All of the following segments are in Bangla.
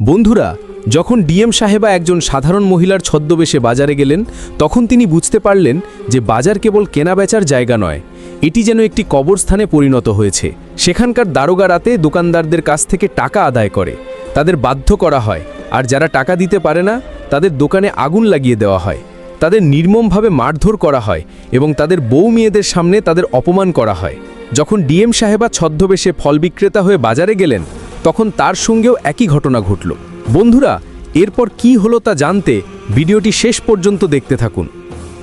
বন্ধুরা, যখন ডিএম সাহেবা একজন সাধারণ মহিলার ছদ্মবেশে বাজারে গেলেন, তখন তিনি বুঝতে পারলেন যে বাজার কেবল কেনাবেচার জায়গা নয়, এটি যেন একটি কবরস্থানে পরিণত হয়েছে। সেখানকার দারোগা রাতে দোকানদারদের কাছ থেকে টাকা আদায় করে, তাদের বাধ্য করা হয়, আর যারা টাকা দিতে পারে না, তাদের দোকানে আগুন লাগিয়ে দেওয়া হয়, তাদের নির্মমভাবে মারধর করা হয় এবং তাদের বউ মেয়েদের সামনে তাদের অপমান করা হয়। যখন ডিএম সাহেবা ছদ্মবেশে ফল বিক্রেতা হয়ে বাজারে গেলেন তখন তার সঙ্গেও একই ঘটনা ঘটল। বন্ধুরা, এরপর কি হলো তা জানতে ভিডিওটি শেষ পর্যন্ত দেখতে থাকুন।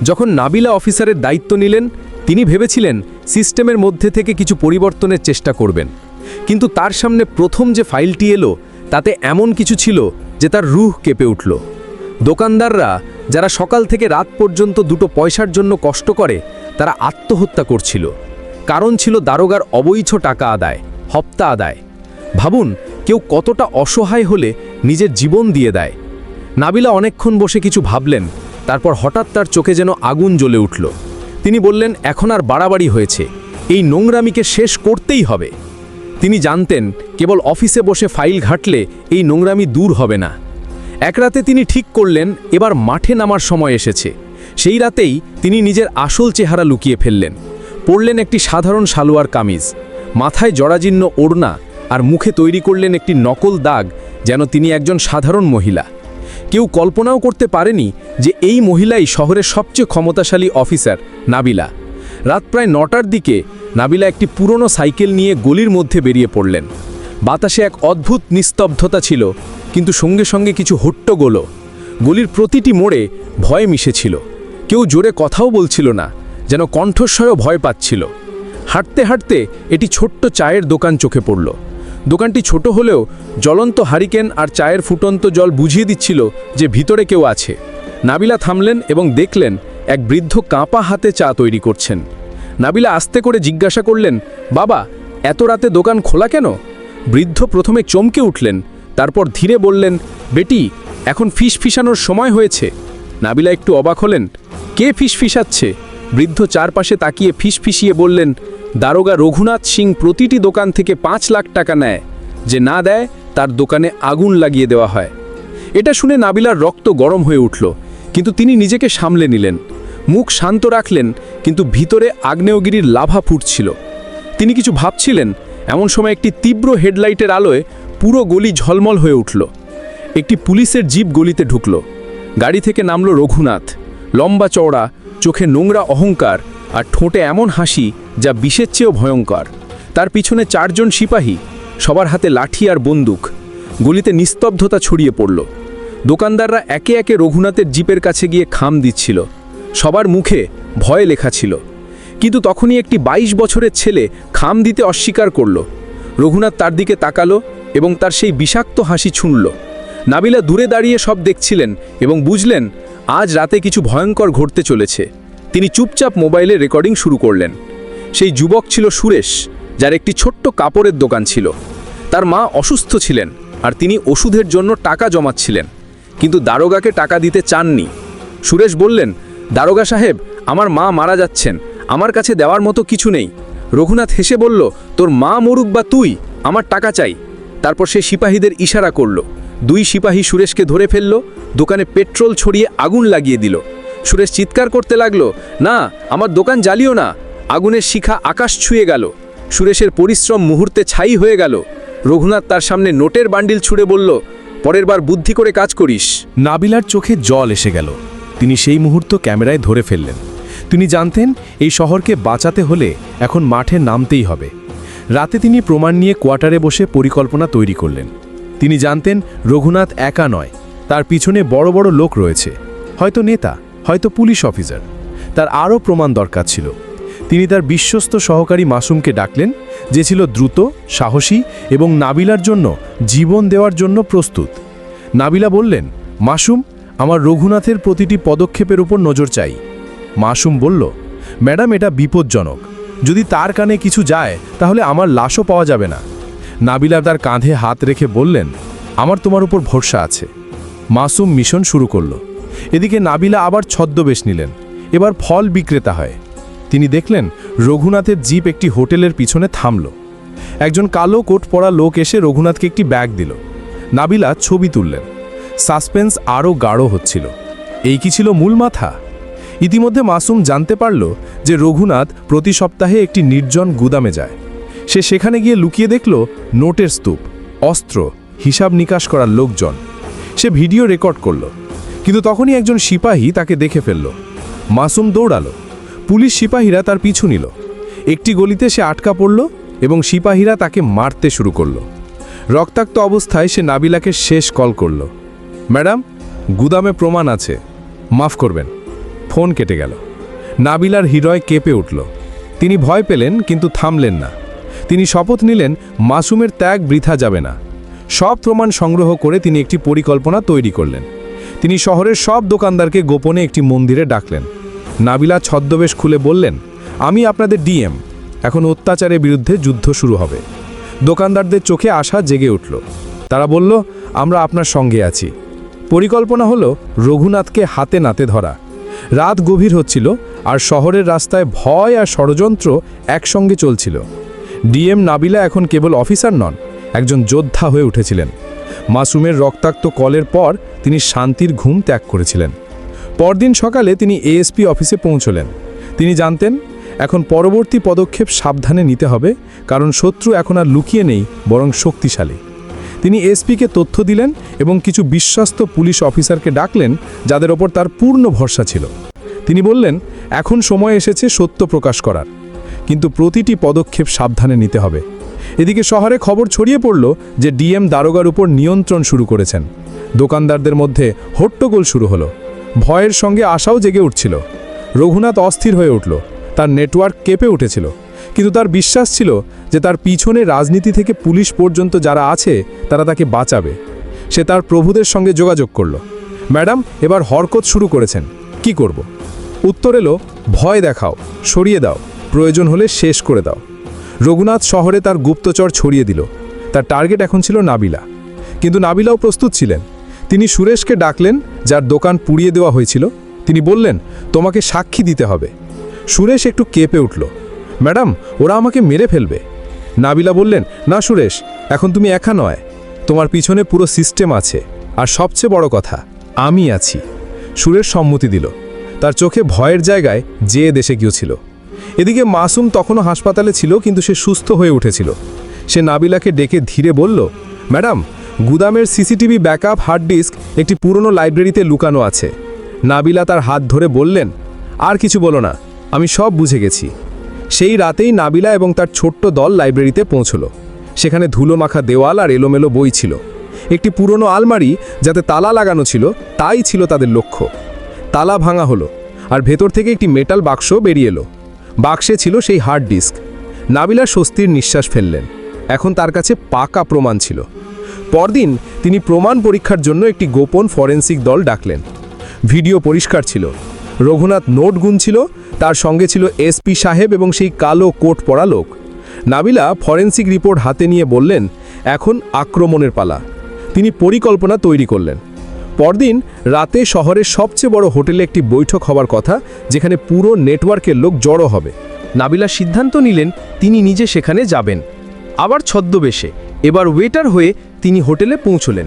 যখন নাবিলা অফিসারের দায়িত্ব নিলেন, তিনি ভেবেছিলেন সিস্টেমের মধ্যে থেকে কিছু পরিবর্তনের চেষ্টা করবেন। কিন্তু তার সামনে প্রথম যে ফাইলটি এলো, তাতে এমন কিছু ছিল যে তার রুহ কেঁপে উঠল। দোকানদাররা, যারা সকাল থেকে রাত পর্যন্ত দুটো পয়সার জন্য কষ্ট করে, তারা আত্মহত্যা করছিল। কারণ ছিল দারোগার অবৈধ টাকা আদায়, হপ্তা আদায়। ভাবুন, কেউ কতটা অসহায় হলে নিজের জীবন দিয়ে দেয়। নাবিলা অনেকক্ষণ বসে কিছু ভাবলেন, তারপর হঠাৎ তার চোখে যেন আগুন জ্বলে উঠল। তিনি বললেন, এখন আর বাড়াবাড়ি হয়েছে, এই নোংরামিকে শেষ করতেই হবে। তিনি জানতেন, কেবল অফিসে বসে ফাইল ঘাটলে এই নোংরামি দূর হবে না। এক রাতে তিনি ঠিক করলেন, এবার মাঠে নামার সময় এসেছে। সেই রাতেই তিনি নিজের আসল চেহারা লুকিয়ে ফেললেন। পরলেন একটি সাধারণ সালোয়ার কামিজ। মাথায় জরাজীর্ণ ওড়না আর মুখে তৈরি করলেন একটি নকল দাগ, যেন তিনি একজন সাধারণ মহিলা। কেউ কল্পনাও করতে পারেনি যে এই মহিলাই শহরের সবচেয়ে ক্ষমতাশালী অফিসার, নাবিলা। রাত প্রায় নটার দিকে নাবিলা একটি পুরনো সাইকেল নিয়ে গলির মধ্যে বেরিয়ে পড়লেন। বাতাসে এক অদ্ভুত নিস্তব্ধতা ছিল, কিন্তু সঙ্গে সঙ্গে কিছু হট্টগোলও। গলির প্রতিটি মোড়ে ভয় মিশেছিল। কেউ জোরে কথাও বলছিল না, যেন কণ্ঠস্বয়ও ভয় পাচ্ছিল। হাঁটতে হাঁটতে এটি ছোট্ট চায়ের দোকান চোখে পড়ল। দোকানটি ছোট হলেও জ্বলন্ত হারিকেন আর চায়ের ফুটন্ত জল বুঝিয়ে দিচ্ছিল যে ভিতরে কেউ আছে। নাবিলা থামলেন এবং দেখলেন এক বৃদ্ধ কাঁপা হাতে চা তৈরি করছেন। নাবিলা আস্তে করে জিজ্ঞাসা করলেন, বাবা, এত রাতে দোকান খোলা কেন? বৃদ্ধ প্রথমে চমকে উঠলেন, তারপর ধীরে বললেন, বেটি, এখন ফিস ফিসানোর সময় হয়েছে। নাবিলা একটু অবাক হলেন, কে ফিস ফিসাচ্ছে? বৃদ্ধ চারপাশে তাকিয়ে ফিস ফিসিয়ে বললেন, দারোগা রঘুনাথ সিং প্রতিটি দোকান থেকে পাঁচ লাখ টাকা নেয়। যে না দেয়, তার দোকানে আগুন লাগিয়ে দেওয়া হয়। এটা শুনে নাবিলার রক্ত গরম হয়ে উঠল, কিন্তু তিনি নিজেকে সামলে নিলেন। মুখ শান্ত রাখলেন, কিন্তু ভিতরে আগ্নেয়গিরির লাভা ফুটছিল। তিনি কিছু ভাবছিলেন, এমন সময় একটি তীব্র হেডলাইটের আলোয় পুরো গলি ঝলমল হয়ে উঠল। একটি পুলিশের জিপ গলিতে ঢুকল। গাড়ি থেকে নামল রঘুনাথ। লম্বা চওড়া চোখে নোংরা অহংকার আর ঠোঁটে এমন হাসি যা বিষের চেয়েও ভয়ঙ্কর। তার পিছনে চারজন সিপাহী, সবার হাতে লাঠি আর বন্দুক। গলিতে নিস্তব্ধতা ছড়িয়ে পড়ল। দোকানদাররা একে একে রঘুনাথের জিপের কাছে গিয়ে খাম দিচ্ছিল। সবার মুখে ভয় লেখা ছিল। কিন্তু তখনই একটি ২২ বছরের ছেলে খাম দিতে অস্বীকার করল। রঘুনাথ তার দিকে তাকালো এবং তার সেই বিষাক্ত হাসি ছুঁড়ল। নাবিলা দূরে দাঁড়িয়ে সব দেখছিলেন এবং বুঝলেন আজ রাতে কিছু ভয়ঙ্কর ঘটতে চলেছে। তিনি চুপচাপ মোবাইলে রেকর্ডিং শুরু করলেন। সেই যুবক ছিল সুরেশ, যার একটি ছোট্ট কাপড়ের দোকান ছিল। তার মা অসুস্থ ছিলেন আর তিনি ওষুধের জন্য টাকা জমাচ্ছিলেন, কিন্তু দারোগাকে টাকা দিতে চাননি। সুরেশ বললেন, দারোগা সাহেব, আমার মা মারা যাচ্ছেন, আমার কাছে দেওয়ার মতো কিছু নেই। রঘুনাথ হেসে বলল, তোর মা মরুক বা তুই, আমার টাকা চাই। তারপর সে সিপাহীদের ইশারা করল। দুই সিপাহী সুরেশকে ধরে ফেলল, দোকানে পেট্রোল ছড়িয়ে আগুন লাগিয়ে দিল। সুরেশ চিৎকার করতে লাগল, না, আমার দোকান জ্বালিও না। আগুনের শিখা আকাশ ছুঁয়ে গেল। সুরেশের পরিশ্রম মুহূর্তে ছাই হয়ে গেল। রঘুনাথ তার সামনে নোটের বান্ডিল ছুঁড়ে বলল, পরের বার বুদ্ধি করে কাজ করিস। নাবিলার চোখে জল এসে গেল। তিনি সেই মুহূর্ত ক্যামেরায় ধরে ফেললেন। তিনি জানতেন, এই শহরকে বাঁচাতে হলে এখন মাঠে নামতেই হবে। রাতে তিনি প্রমাণ নিয়ে কোয়ার্টারে বসে পরিকল্পনা তৈরি করলেন। তিনি জানতেন রঘুনাথ একা নয়, তার পিছনে বড় বড় লোক রয়েছে, হয়তো নেতা, হয়তো পুলিশ অফিসার। তার আরও প্রমাণ দরকার ছিল। তিনি তার বিশ্বস্ত সহকারী মাসুমকে ডাকলেন, যে ছিল দ্রুত, সাহসী এবং নাবিলার জন্য জীবন দেওয়ার জন্য প্রস্তুত। নাবিলা বললেন, মাসুম, আমার রঘুনাথের প্রতিটি পদক্ষেপের উপর নজর চাই। মাসুম বলল, ম্যাডাম, এটা বিপজ্জনক। যদি তার কানে কিছু যায়, তাহলে আমার লাশও পাওয়া যাবে না। নাবিলা তার কাঁধে হাত রেখে বললেন, আমার তোমার উপর ভরসা আছে। মাসুম মিশন শুরু করল। এদিকে নাবিলা আবার ছদ্মবেশ নিলেন। এবার ফল বিক্রেতা হয়। তিনি দেখলেন, রঘুনাথের জিপ একটি হোটেলের পিছনে থামল। একজন কালো কোট পরা লোক এসে রঘুনাথকে একটি ব্যাগ দিল। নাবিলা ছবি তুললেন। সাসপেন্স আরও গাঢ় হচ্ছিল। এই কি ছিল মূল মাথা? ইতিমধ্যে মাসুম জানতে পারল যে রঘুনাথ প্রতি সপ্তাহে একটি নির্জন গুদামে যায়। সে সেখানে গিয়ে লুকিয়ে দেখল নোটের স্তূপ, অস্ত্র, হিসাব নিকাশ করার লোকজন। সে ভিডিও রেকর্ড করল, কিন্তু তখনই একজন সিপাহী তাকে দেখে ফেলল। মাসুম দৌড়ালো, পুলিশ সিপাহীরা তার পিছু নিল। একটি গলিতে সে আটকা পড়ল এবং সিপাহীরা তাকে মারতে শুরু করল। রক্তাক্ত অবস্থায় সে নাবিলাকে শেষ কল করল, ম্যাডাম, গুদামে প্রমাণ আছে, মাফ করবেন। ফোন কেটে গেল। নাবিলার হৃদয় কেঁপে উঠল। তিনি ভয় পেলেন, কিন্তু থামলেন না। তিনি শপথ নিলেন, মাসুমের ত্যাগ বৃথা যাবে না। সব প্রমাণ সংগ্রহ করে তিনি একটি পরিকল্পনা তৈরি করলেন। তিনি শহরের সব দোকানদারকে গোপনে একটি মন্দিরে ডাকলেন। নাবিলা ছদ্মবেশ খুলে বললেন, আমি আপনাদের ডিএম। এখন অত্যাচারের বিরুদ্ধে যুদ্ধ শুরু হবে। দোকানদারদের চোখে আশা জেগে উঠল। তারা বলল, আমরা আপনার সঙ্গে আছি। পরিকল্পনা হলো রঘুনাথকে হাতে নাতে ধরা। রাত গভীর হচ্ছিল আর শহরের রাস্তায় ভয় আর ষড়যন্ত্র একসঙ্গে চলছিল। ডিএম নাবিলা এখন কেবল অফিসার নন, একজন যোদ্ধা হয়ে উঠেছিলেন। মাসুমের রক্তাক্ত কলের পর তিনি শান্তির ঘুম ত্যাগ করেছিলেন। পরদিন সকালে তিনি এএসপি অফিসে পৌঁছলেন। তিনি জানতেন, এখন পরবর্তী পদক্ষেপ সাবধানে নিতে হবে, কারণ শত্রু এখন আর লুকিয়ে নেই, বরং শক্তিশালী। তিনি এসপিকে তথ্য দিলেন এবং কিছু বিশ্বস্ত পুলিশ অফিসারকে ডাকলেন, যাদের ওপর তার পূর্ণ ভরসা ছিল। তিনি বললেন, এখন সময় এসেছে সত্য প্রকাশ করার। কিন্তু প্রতিটি পদক্ষেপ সাবধানে নিতে হবে। এদিকে শহরে খবর ছড়িয়ে পড়ল যে ডিএম দারোগার উপর নিয়ন্ত্রণ শুরু করেছেন। দোকানদারদের মধ্যে হট্টগোল শুরু হলো। ভয়ের সঙ্গে আশাও জেগে উঠছিল। রঘুনাথ অস্থির হয়ে উঠল। তার নেটওয়ার্ক কেঁপে উঠেছিল। কিন্তু তার বিশ্বাস ছিল যে তার পিছনে রাজনীতি থেকে পুলিশ পর্যন্ত যারা আছে, তারা তাকে বাঁচাবে। সে তার প্রভুদের সঙ্গে যোগাযোগ করল। ম্যাডাম, এবার হরকত শুরু করেছেন। কি করব? উত্তর এলো, ভয় দেখাও, সরিয়ে দাও। প্রয়োজন হলে শেষ করে দাও। রঘুনাথ শহরে তার গুপ্তচর ছড়িয়ে দিল। তার টার্গেট এখন ছিল নাবিলা। কিন্তু নাবিলাও প্রস্তুত ছিলেন। তিনি সুরেশকে ডাকলেন, যার দোকান পুড়িয়ে দেওয়া হয়েছিল। তিনি বললেন, তোমাকে সাক্ষী দিতে হবে। সুরেশ একটু কেঁপে উঠল। ম্যাডাম, ওরা আমাকে মেরে ফেলবে। নাবিলা বললেন, না সুরেশ, এখন তুমি একা নয়। তোমার পিছনে পুরো সিস্টেম আছে। আর সবচেয়ে বড় কথা, আমি আছি। সুরেশ সম্মতি দিল। তার চোখে ভয়ের জায়গায় যে দেশে গিয়েছিল। এদিকে মাসুম তখনও হাসপাতালে ছিল, কিন্তু সে সুস্থ হয়ে উঠেছিল। সে নাবিলাকে ডেকে ধীরে বলল, ম্যাডাম, গুদামের সিসিটিভি ব্যাকআপ হার্ড ডিস্ক একটি পুরনো লাইব্রেরিতে লুকানো আছে। নাবিলা তার হাত ধরে বললেন, আর কিছু বলো না, আমি সব বুঝে গেছি। সেই রাতেই নাবিলা এবং তার ছোট্ট দল লাইব্রেরিতে পৌঁছলো। সেখানে ধুলো মাখা দেওয়াল আর এলোমেলো বই ছিল। একটি পুরনো আলমারি, যাতে তালা লাগানো ছিল, তাই ছিল তাদের লক্ষ্য। তালা ভাঙা হলো, আর ভেতর থেকে একটি মেটাল বাক্স বেরিয়ে এলো। বাক্সে ছিল সেই হার্ড ডিস্ক। নাবিলা স্বস্তির নিঃশ্বাস ফেললেন। এখন তার কাছে পাকা প্রমাণ ছিল। পরদিন তিনি প্রমাণ পরীক্ষার জন্য একটি গোপন ফরেন্সিক দল ডাকলেন। ভিডিও পরিষ্কার ছিল। রঘুনাথ নোট গুনছিল, তার সঙ্গে ছিল এসপি সাহেব এবং সেই কালো কোট পরা লোক। নাবিলা ফরেন্সিক রিপোর্ট হাতে নিয়ে বললেন, এখন আক্রমণের পালা। তিনি পরিকল্পনা তৈরি করলেন। পরদিন রাতে শহরের সবচেয়ে বড় হোটেলে একটি বৈঠক হওয়ার কথা, যেখানে পুরো নেটওয়ার্কের লোক জড়ো হবে। নাবিলা সিদ্ধান্ত নিলেন তিনি নিজে সেখানে যাবেন। আবার ছদ্মবেশে। এবার ওয়েটার হয়ে তিনি হোটেলে পৌঁছলেন।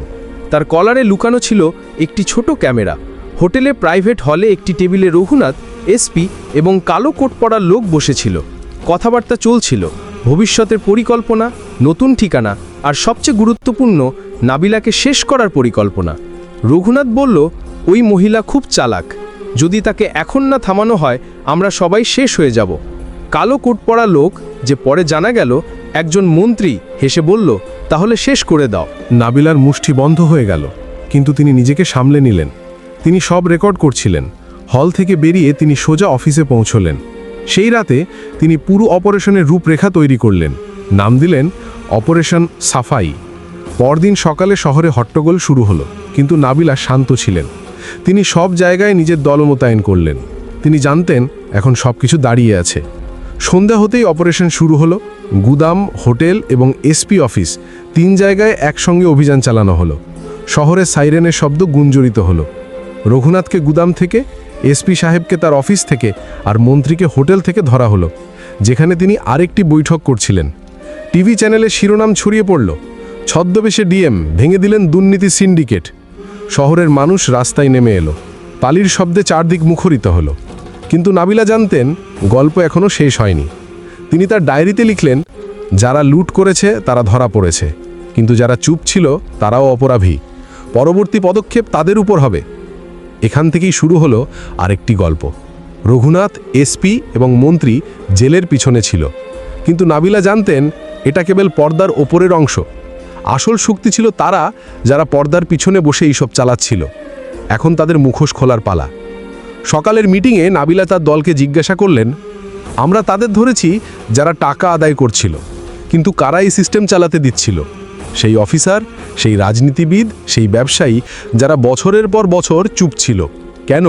তার কলারে লুকানো ছিল একটি ছোট ক্যামেরা। হোটেলে প্রাইভেট হলে একটি টেবিলে রঘুনাথ এসপি এবং কালো কোট পরা লোক বসেছিল। কথাবার্তা চলছিল। ভবিষ্যতের পরিকল্পনা, নতুন ঠিকানা আর সবচেয়ে গুরুত্বপূর্ণ, নাবিলাকে শেষ করার পরিকল্পনা। রঘুনাথ বলল, ওই মহিলা খুব চালাক। যদি তাকে এখন না থামানো হয়, আমরা সবাই শেষ হয়ে যাব। কালো কোট পরা লোক যে পরে জানা গেল, একজন মন্ত্রী হেসে বলল, তাহলে শেষ করে দাও। নাবিলার মুষ্টি বন্ধ হয়ে গেল, কিন্তু তিনি নিজেকে সামলে নিলেন। তিনি সব রেকর্ড করছিলেন। হল থেকে বেরিয়ে তিনি সোজা অফিসে পৌঁছলেন। সেই রাতে তিনি পুরো অপারেশনের রূপরেখা তৈরি করলেন। নাম দিলেন অপারেশন সাফাই। পরদিন সকালে শহরে হট্টগোল শুরু হলো। কিন্তু নাবিলা শান্ত ছিলেন। তিনি সব জায়গায় নিজের দল মোতায়েন করলেন। তিনি জানতেন এখন সব কিছু দাঁড়িয়ে আছে। সন্ধ্যা হতেই অপারেশন শুরু হলো। গুদাম, হোটেল এবং এসপি অফিস তিন জায়গায় একসঙ্গে অভিযান চালানো হলো। শহরে সাইরেনের শব্দ গুঞ্জরিত হলো। রঘুনাথকে গুদাম থেকে, এসপি সাহেবকে তার অফিস থেকে আর মন্ত্রীকে হোটেল থেকে ধরা হলো, যেখানে তিনি আরেকটি বৈঠক করছিলেন। টিভি চ্যানেলে শিরোনাম ছড়িয়ে পড়ল। ছদ্মবেশে ডিএম ভেঙে দিলেন দুর্নীতি সিন্ডিকেট। শহরের মানুষ রাস্তায় নেমে এলো। পালির শব্দে চারদিক মুখরিত হলো। কিন্তু নাবিলা জানতেন, গল্প এখনও শেষ হয়নি। তিনি তার ডায়েরিতে লিখলেন, যারা লুট করেছে, তারা ধরা পড়েছে। কিন্তু যারা চুপ ছিল, তারাও অপরাধী। পরবর্তী পদক্ষেপ তাদের উপর হবে। এখান থেকেই শুরু হলো আরেকটি গল্প। রঘুনাথ এসপি এবং মন্ত্রী জেলের পিছনে ছিল। কিন্তু নাবিলা জানতেন, এটা কেবল পর্দার ওপরের অংশ। আসল শক্তি ছিল তারা যারা পর্দার পিছনে বসে এইসব চালাচ্ছিল। এখন তাদের মুখোশ খোলার পালা। সকালের মিটিংয়ে নাবিলা তার দলকে জিজ্ঞাসা করলেন, আমরা তাদের ধরেছি যারা টাকা আদায় করছিল, কিন্তু কারা এই সিস্টেম চালাতে দিচ্ছিল? সেই অফিসার, সেই রাজনীতিবিদ, সেই ব্যবসায়ী যারা বছরের পর বছর চুপ ছিল। কেন?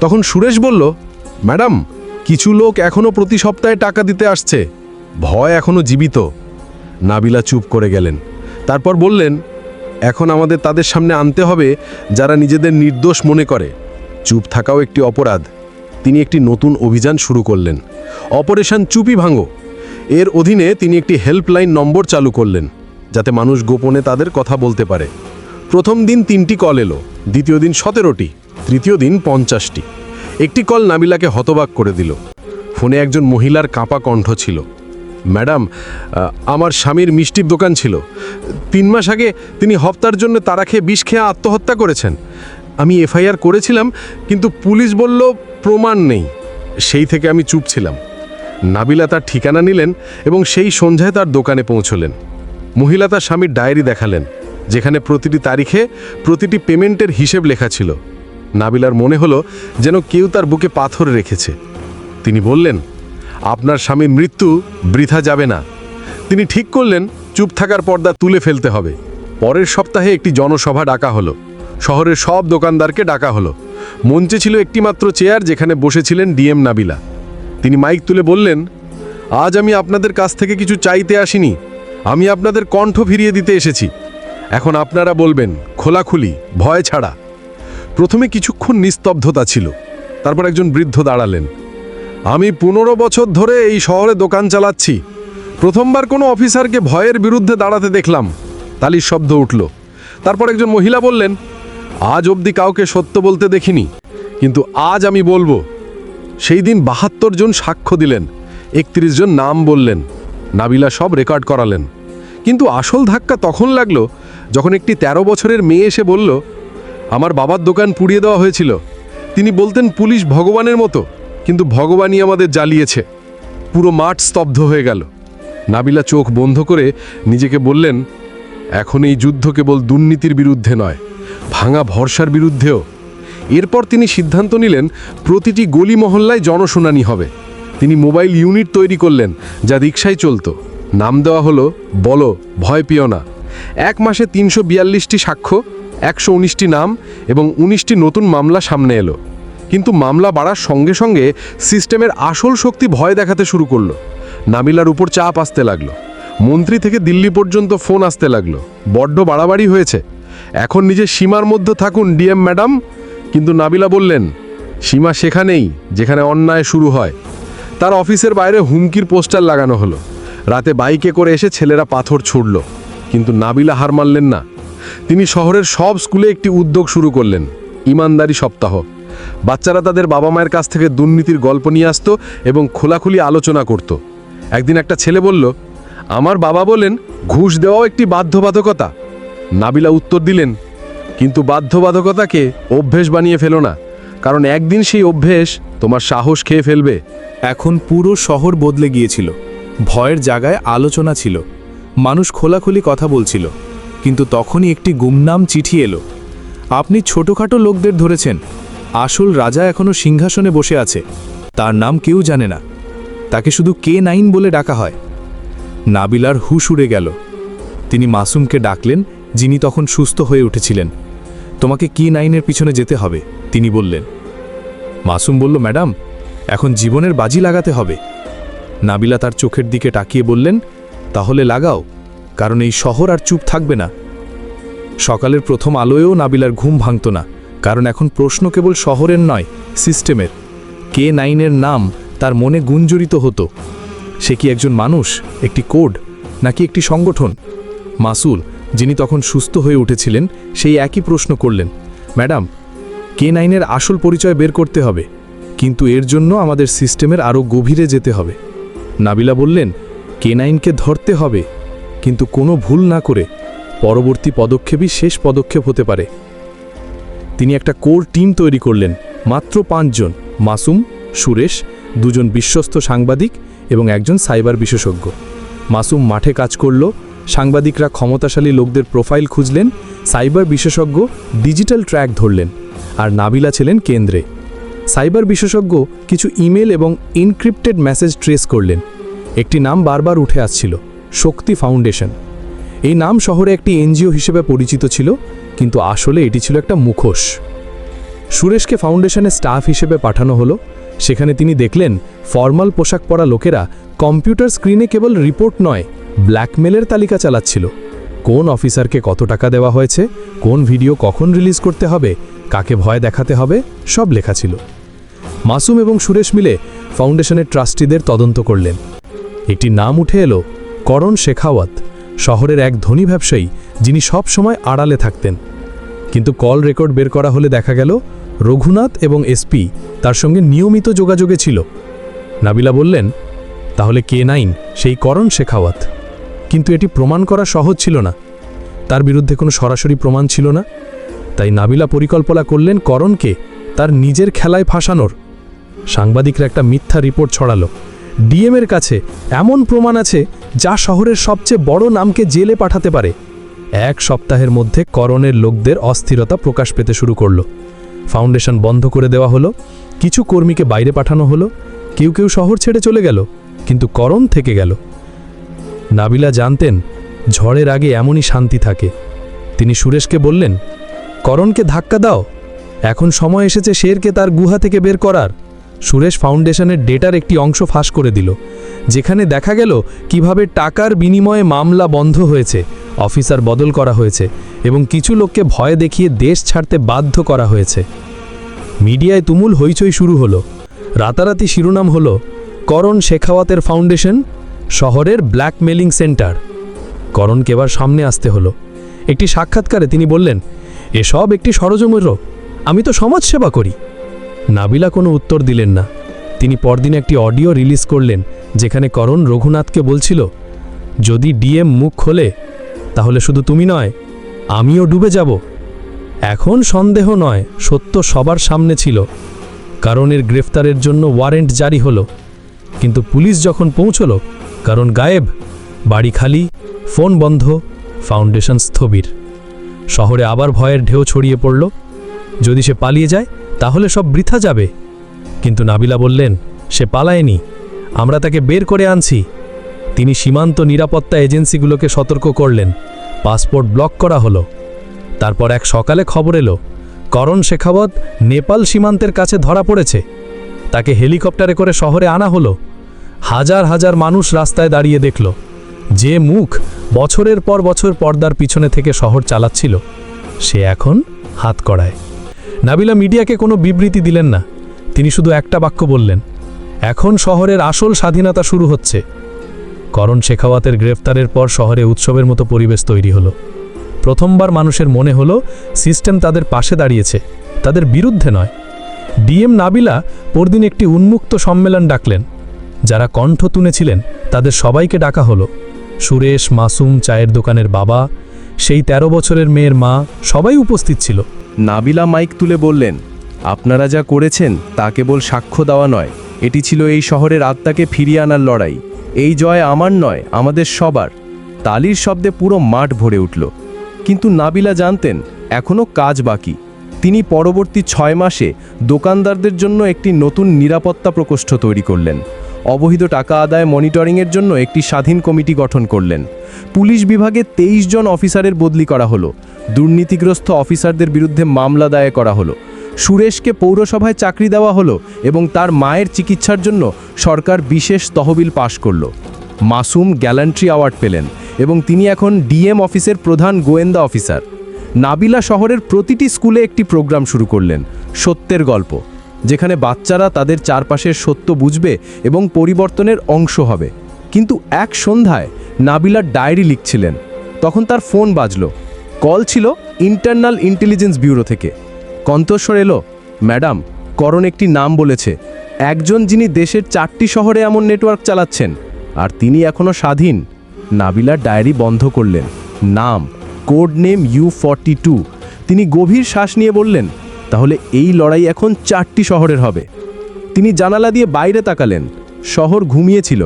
তখন সুরেশ বলল, ম্যাডাম, কিছু লোক এখনও প্রতি সপ্তাহে টাকা দিতে আসছে। ভয় এখনও জীবিত। নাবিলা চুপ করে গেলেন। তারপর বললেন, এখন আমাদের তাদের সামনে আনতে হবে যারা নিজেদের নির্দোষ মনে করে। চুপ থাকাও একটি অপরাধ। তিনি একটি নতুন অভিযান শুরু করলেন। অপারেশন চুপি ভাঙো। এর অধীনে তিনি একটি হেল্পলাইন নম্বর চালু করলেন, যাতে মানুষ গোপনে তাদের কথা বলতে পারে। প্রথম দিন তিনটি কল এলো, দ্বিতীয় দিন সতেরোটি, তৃতীয় দিন পঞ্চাশটি। একটি কল নাবিলাকে হতবাক করে দিল। ফোনে একজন মহিলার কাঁপা কণ্ঠ ছিল। ম্যাডাম আমার স্বামীর মিষ্টির দোকান ছিল। তিন মাস আগে তিনি হপ্তার জন্য তারা খেয়ে বিষ খেয়ে আত্মহত্যা করেছেন। আমি এফআইআর করেছিলাম, কিন্তু পুলিশ বলল প্রমাণ নেই। সেই থেকে আমি চুপ ছিলাম। নাবিলা তার ঠিকানা নিলেন এবং সেই সন্ধ্যায় তার দোকানে পৌঁছলেন। মহিলা তার স্বামীর ডায়েরি দেখালেন, যেখানে প্রতিটি তারিখে প্রতিটি পেমেন্টের হিসেব লেখা ছিল। নাবিলার মনে হলো যেন কেউ তার বুকে পাথর রেখেছে। তিনি বললেন আপনার স্বামীর মৃত্যু বৃথা যাবে না। তিনি ঠিক করলেন, চুপ থাকার পর্দা তুলে ফেলতে হবে। পরের সপ্তাহে একটি জনসভা ডাকা হলো। শহরের সব দোকানদারকে ডাকা হলো। মঞ্চে ছিল একটিমাত্র চেয়ার যেখানে বসেছিলেন ডিএম নাবিলা। তিনি মাইক তুলে বললেন, আজ আমি আপনাদের কাছ থেকে কিছু চাইতে আসিনি। আমি আপনাদের কণ্ঠ ফিরিয়ে দিতে এসেছি। এখন আপনারা বলবেন, খোলাখুলি, ভয় ছাড়া। প্রথমে কিছুক্ষণ নিস্তব্ধতা ছিল। তারপর একজন বৃদ্ধ দাঁড়ালেন। আমি পনেরো বছর ধরে এই শহরে দোকান চালাচ্ছি। প্রথমবার কোনো অফিসারকে ভয়ের বিরুদ্ধে দাঁড়াতে দেখলাম। তালির শব্দ উঠল। তারপর একজন মহিলা বললেন, আজ অবধি কাউকে সত্য বলতে দেখিনি, কিন্তু আজ আমি বলব। সেই দিন বাহাত্তর জন সাক্ষ্য দিলেন, একত্রিশ জন নাম বললেন, নাবিলা সব রেকর্ড করালেন। কিন্তু আসল ধাক্কা তখন লাগল যখন একটি ১৩ বছরের মেয়ে এসে বলল, আমার বাবার দোকান পুড়িয়ে দেওয়া হয়েছিল। তিনি বলতেন, পুলিশ ভগবানের মতো। কিন্তু ভগবানই আমাদের জ্বালিয়েছে। পুরো মাঠ স্তব্ধ হয়ে গেল। নাবিলা চোখ বন্ধ করে নিজেকে বললেন, এখন এই যুদ্ধ কেবল দুর্নীতির বিরুদ্ধে নয়, ভাঙা ভরসার বিরুদ্ধেও। এরপর তিনি সিদ্ধান্ত নিলেন, প্রতিটি গলি মহল্লায় জনশুনানি হবে। তিনি মোবাইল ইউনিট তৈরি করলেন, যা রিক্সায় চলত। নাম দেওয়া হলো, বলো, ভয় পেও না। এক মাসে তিনশো বিয়াল্লিশটি সাক্ষ্য, একশো নাম এবং উনিশটি নতুন মামলা সামনে এলো। কিন্তু মামলা বাড়ার সঙ্গে সঙ্গে সিস্টেমের আসল শক্তি ভয় দেখাতে শুরু করল। নাবিলার উপর চাপ আসতে লাগল। মন্ত্রী থেকে দিল্লি পর্যন্ত ফোন আসতে লাগল। বড্ড বাড়াবাড়ি হয়েছে। এখন নিজের সীমার মধ্যে থাকুন, ডিএম ম্যাডাম। কিন্তু নাবিলা বললেন, সীমা সেখানেই, যেখানে অন্যায় শুরু হয়। তার অফিসের বাইরে হুমকির পোস্টার লাগানো হলো। রাতে বাইকে করে এসে ছেলেরা পাথর ছুড়ল। কিন্তু নাবিলা হার মানলেন না। তিনি শহরের সব স্কুলে একটি উদ্যোগ শুরু করলেন, ইমানদারি সপ্তাহ। বাচ্চারা তাদের বাবা মায়ের কাছ থেকে দুর্নীতির গল্প নিয়ে আসতো এবং খোলাখুলি আলোচনা করত। একদিন একটা ছেলে বলল, আমার বাবা বলেন, ঘুষ দেওয়াও একটি বাধ্যবাধকতা। নাবিলা উত্তর দিলেন, কিন্তু বাধ্যবাধকতাকে অভ্যেস বানিয়ে ফেলো না, কারণ একদিন সেই অভ্যেস তোমার সাহস খেয়ে ফেলবে। এখন পুরো শহর বদলে গিয়েছিল। ভয়ের জায়গায় আলোচনা ছিল। মানুষ খোলাখুলি কথা বলছিল, কিন্তু তখনই একটি গুমনাম চিঠি এলো। আপনি ছোটোখাটো লোকদের ধরেছেন আসল রাজা এখনও সিংহাসনে বসে আছে। তার নাম কেউ জানে না। তাকে শুধু কে নাইন বলে ডাকা হয়। নাবিলার হুশ উড়ে গেল। তিনি মাসুমকে ডাকলেন, যিনি তখন সুস্থ হয়ে উঠেছিলেন। তোমাকে কি নাইনের পিছনে যেতে হবে? তিনি বললেন। মাসুম বলল, ম্যাডাম, এখন জীবনের বাজি লাগাতে হবে। নাবিলা তার চোখের দিকে তাকিয়ে বললেন, তাহলে লাগাও, কারণ এই শহর আর চুপ থাকবে না। সকালের প্রথম আলোয়েও নাবিলার ঘুম ভাঙত না। কারণ এখন প্রশ্ন কেবল শহরের নয়, সিস্টেমের। কে নাইনের নাম তার মনে গুঞ্জরিত হতো? সে কি একজন মানুষ, একটি কোড, নাকি একটি সংগঠন? মাসুল, যিনি তখন সুস্থ হয়ে উঠেছিলেন, সেই একই প্রশ্ন করলেন, ম্যাডাম, কে নাইনের আসল পরিচয় বের করতে হবে? কিন্তু এর জন্য আমাদের সিস্টেমের আরও গভীরে যেতে হবে। নাবিলা বললেন, কে নাইনকে ধরতে হবে? কিন্তু কোনো ভুল না করে, পরবর্তী পদক্ষেপই শেষ পদক্ষেপ হতে পারে। তিনি একটা কোর টিম তৈরি করলেন, মাত্র পাঁচজন, মাসুম, সুরেশ, দুজন বিশ্বস্ত সাংবাদিক এবং একজন সাইবার বিশেষজ্ঞ। মাসুম মাঠে কাজ করল, সাংবাদিকরা ক্ষমতাশালী লোকদের প্রোফাইল খুঁজলেন, সাইবার বিশেষজ্ঞ ডিজিটাল ট্র্যাক ধরলেন আর নাবিলা ছিলেন কেন্দ্রে। সাইবার বিশেষজ্ঞ কিছু ইমেল এবং ইনক্রিপ্টেড মেসেজ ট্রেস করলেন। একটি নাম বারবার উঠে আসছিল, শক্তি ফাউন্ডেশন। এই নাম শহরে একটি এনজিও হিসেবে পরিচিত ছিল কিন্তু আসলে এটি ছিল একটা মুখোশ। সুরেশকে ফাউন্ডেশনের স্টাফ হিসেবে পাঠানো হলো। সেখানে তিনি দেখলেন, ফর্মাল পোশাক পরা লোকেরা কম্পিউটার স্ক্রিনে কেবল রিপোর্ট নয়, ব্ল্যাকমেলের তালিকা চালাচ্ছিল। কোন অফিসারকে কত টাকা দেওয়া হয়েছে, কোন ভিডিও কখন রিলিজ করতে হবে, কাকে ভয় দেখাতে হবে, সব লেখা ছিল। মাসুম এবং সুরেশ মিলে ফাউন্ডেশনের ট্রাস্টিদের তদন্ত করলেন। একটি নাম উঠে এলো, করণ শেখাওয়াত, শহরের এক ধনী ব্যবসায়ী যিনি সব সময় আড়ালে থাকতেন। কিন্তু কল রেকর্ড বের করা হলে দেখা গেল, রঘুনাথ এবং এসপি তার সঙ্গে নিয়মিত যোগাযোগে ছিল। নাবিলা বললেন, তাহলে কে নাইন? সেই করণ শেখাওয়াত। কিন্তু এটি প্রমাণ করা সহজ ছিল না। তার বিরুদ্ধে কোনো সরাসরি প্রমাণ ছিল না। তাই নাবিলা পরিকল্পনা করলেন করণকে তার নিজের খেলায় ফাঁসানোর। সাংবাদিকরা একটা মিথ্যা রিপোর্ট ছড়ালো। ডিএমের কাছে এমন প্রমাণ আছে যা শহরের সবচেয়ে বড় নামকে জেলে পাঠাতে পারে। এক সপ্তাহের মধ্যে করণের লোকদের অস্থিরতা প্রকাশ পেতে শুরু করল। ফাউন্ডেশন বন্ধ করে দেওয়া হলো, কিছু কর্মীকে বাইরে পাঠানো হলো, কেউ কেউ শহর ছেড়ে চলে গেল, কিন্তু করণ থেকে গেল। নাবিলা জানতেন, ঝড়ের আগে এমনই শান্তি থাকে। তিনি সুরেশকে বললেন, করণকে ধাক্কা দাও, এখন সময় এসেছে শেরকে তার গুহা থেকে বের করার। সুরেশ ফাউন্ডেশনের ডেটার একটি অংশ ফাঁস করে দিল, যেখানে দেখা গেল কীভাবে টাকার বিনিময়ে মামলা বন্ধ হয়েছে। অফিসার বদল করা হয়েছে এবং কিছু লোককে ভয় দেখিয়ে দেশ ছাড়তে বাধ্য করা হয়েছে। মিডিয়ায় তুমুল হইচই শুরু হলো। রাতারাতি শিরোনাম হলো, করণ শেখাওয়াতের ফাউন্ডেশন, শহরের ব্ল্যাকমেলিং সেন্টার। করণকে এবার সামনে আসতে হলো। একটি সাক্ষাৎকারে তিনি বললেন, এসব একটি ষড়যন্ত্র আমি তো সমাজসেবা করি। নাবিলা কোনো উত্তর দিলেন না। তিনি পরদিন একটি অডিও রিলিজ করলেন, যেখানে করণ রঘুনাথকে বলছিল, যদি ডিএম মুখ খোলে তাহলে শুধু তুমি নয়, আমিও ডুবে যাব। এখন সন্দেহ নয়, সত্য সবার সামনে ছিল। কারণের গ্রেফতারের জন্য ওয়ারেন্ট জারি হলো। কিন্তু পুলিশ যখন পৌঁছল, কারণ গায়েব, বাড়ি খালি, ফোন বন্ধ, ফাউন্ডেশন স্থবির। শহরে আবার ভয়ের ঢেউ ছড়িয়ে পড়ল। যদি সে পালিয়ে যায়, তাহলে সব বৃথা যাবে। কিন্তু নাবিলা বললেন, সে পালায়নি। আমরা তাকে বের করে আনছি। তিনি সীমান্ত নিরাপত্তা এজেন্সিগুলোকে সতর্ক করলেন। পাসপোর্ট ব্লক করা হলো। তারপর এক সকালে খবর এলো, করণ শেখাবত নেপাল সীমান্তের কাছে ধরা পড়েছে। তাকে হেলিকপ্টারে করে শহরে আনা হলো। হাজার হাজার মানুষ রাস্তায় দাঁড়িয়ে দেখল। যে মুখ বছরের পর বছর পর্দার পিছনে থেকে শহর চালাচ্ছিল, সে এখন হাত কড়ায়। নাবিলা মিডিয়াকে কোনো বিবৃতি দিলেন না। তিনি শুধু একটা বাক্য বললেন, এখন শহরের আসল স্বাধীনতা শুরু হচ্ছে। করণ শেখাওয়াতের গ্রেফতারের পর শহরে উৎসবের মতো পরিবেশ তৈরি হলো। প্রথমবার মানুষের মনে হলো, সিস্টেম তাদের পাশে দাঁড়িয়েছে, তাদের বিরুদ্ধে নয়। ডিএম নাবিলা পরদিন একটি উন্মুক্ত সম্মেলন ডাকলেন। যারা কণ্ঠ তুনেছিলেন, তাদের সবাইকে ডাকা হলো। সুরেশ, মাসুম, চায়ের দোকানের বাবা, সেই ১৩ বছরের মেয়ের মা, সবাই উপস্থিত ছিল। নাবিলা মাইক তুলে বললেন, আপনারা যা করেছেন, তা কেবল সাক্ষ্য দেওয়া নয়। এটি ছিল এই শহরের আত্মাকে ফিরিয়ে আনার লড়াই। এই জয় আমার নয়, আমাদের সবার। তালির শব্দে পুরো মাঠ ভরে উঠল। কিন্তু নাবিলা জানতেন এখনও কাজ বাকি। তিনি পরবর্তী ছয় মাসে দোকানদারদের জন্য একটি নতুন নিরাপত্তা প্রকোষ্ঠ তৈরি করলেন। অবহিত টাকা আদায় মনিটরিংয়ের জন্য একটি স্বাধীন কমিটি গঠন করলেন। পুলিশ বিভাগে তেইশ জন অফিসারের বদলি করা হলো। দুর্নীতিগ্রস্ত অফিসারদের বিরুদ্ধে মামলা দায়ের করা হলো। সুরেশকে পৌরসভায় চাকরি দেওয়া হলো এবং তার মায়ের চিকিৎসার জন্য সরকার বিশেষ তহবিল পাশ করল। মাসুম গ্যালান্ট্রি অ্যাওয়ার্ড পেলেন এবং তিনি এখন ডিএম অফিসের প্রধান গোয়েন্দা অফিসার। নাবিলা শহরের প্রতিটি স্কুলে একটি প্রোগ্রাম শুরু করলেন, সত্যের গল্প, যেখানে বাচ্চারা তাদের চারপাশের সত্য বুঝবে এবং পরিবর্তনের অংশ হবে। কিন্তু এক সন্ধ্যায় নাবিলা ডায়েরি লিখছিলেন, তখন তার ফোন বাজলো। কল ছিল ইন্টারনাল ইন্টেলিজেন্স ব্যুরো থেকে। কণ্ঠস্বর এলো। ম্যাডাম, করণ একটি নাম বলেছে। একজন যিনি দেশের চারটি শহরে এমন নেটওয়ার্ক চালাচ্ছেন, আর তিনি এখনও স্বাধীন। নাবিলা ডায়েরি বন্ধ করলেন। নাম, code name U forty two. তিনি গভীর শ্বাস নিয়ে বললেন, তাহলে এই লড়াই এখন চারটি শহরের হবে। তিনি জানালা দিয়ে বাইরে তাকালেন। শহর ঘুমিয়েছিল,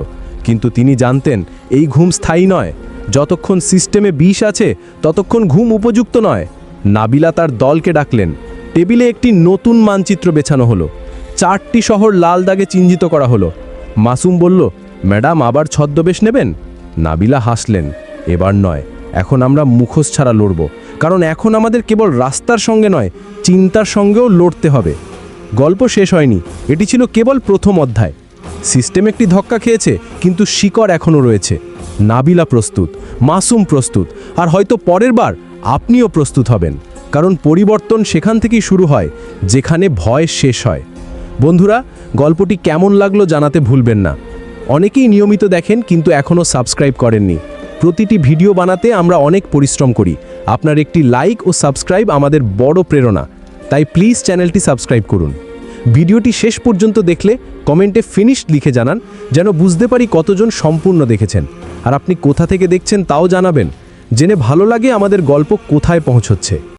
কিন্তু তিনি জানতেন, এই ঘুম স্থায়ী নয়। যতক্ষণ সিস্টেমে বিষ আছে, ততক্ষণ ঘুম উপযুক্ত নয়। নাবিলা তার দলকে ডাকলেন টেবিলে একটি নতুন মানচিত্র বেছানো হলো। চারটি শহর লাল দাগে চিহ্নিত করা হলো। মাসুম বলল, ম্যাডাম, আবার ছদ্মবেশ নেবেন? নাবিলা হাসলেন, এবার নয়, এখন আমরা মুখোশ ছাড়া লড়ব, কারণ এখন আমাদের কেবল রাস্তার সঙ্গে নয়, চিন্তার সঙ্গেও লড়তে হবে। গল্প শেষ হয়নি, এটি ছিল কেবল প্রথম অধ্যায়। সিস্টেম একটি ধক্কা খেয়েছে, কিন্তু শিকড় এখনও রয়েছে। নাবিলা প্রস্তুত, মাসুম প্রস্তুত, আর হয়তো পরের বার আপনিও প্রস্তুত হবেন। কারণ পরিবর্তন সেখান থেকেই শুরু হয়, যেখানে ভয় শেষ হয়। বন্ধুরা, গল্পটি কেমন লাগল জানাতে ভুলবেন না। অনেকেই নিয়মিত দেখেন কিন্তু এখনও সাবস্ক্রাইব করেননি। প্রতিটি ভিডিও বানাতে আমরা অনেক পরিশ্রম করি। আপনার একটি লাইক ও সাবস্ক্রাইব আমাদের বড় প্রেরণা। তাই প্লিজ চ্যানেলটি সাবস্ক্রাইব করুন। ভিডিওটি শেষ পর্যন্ত দেখলে কমেন্টে ফিনিশড লিখে জানান, যেন বুঝতে পারি কতজন সম্পূর্ণ দেখেছেন। আর আপনি কোথা থেকে দেখছেন তাও জানাবেন। জেনে ভালো লাগে আমাদের গল্প কোথায় পৌঁছচ্ছে।